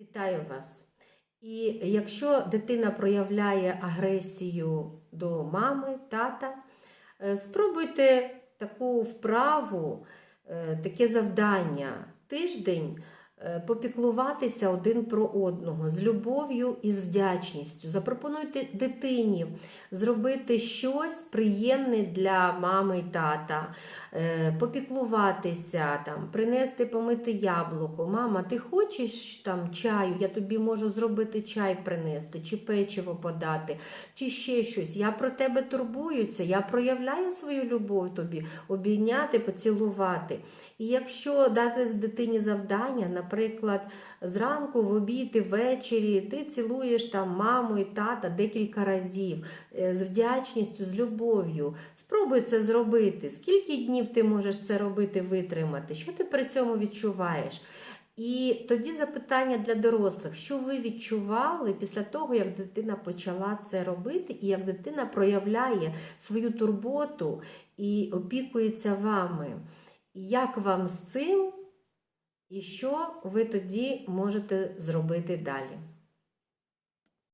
Вітаю вас! І якщо дитина проявляє агресію до мами, тата, е, спробуйте таку вправу, е, таке завдання тиждень попіклуватися один про одного з любов'ю і з вдячністю. Запропонуйте дитині зробити щось приємне для мами і тата, е, попіклуватися, там, принести помити яблуко. Мама, ти хочеш там чаю? Я тобі можу зробити чай принести, чи печиво подати, чи ще щось. Я про тебе турбуюся, я проявляю свою любов тобі, обійняти, поцілувати. І якщо дати дитині завдання, наприклад, зранку, в обід і ввечері ти цілуєш там маму і тата декілька разів е, з вдячністю, з любов'ю. Спробуй це зробити. Скільки днів ти можеш це робити, витримати? Що ти при цьому відчуваєш? І тоді запитання для дорослих, що ви відчували після того, як дитина почала це робити, і як дитина проявляє свою турботу і опікується вами. Як вам з цим, і що ви тоді можете зробити далі?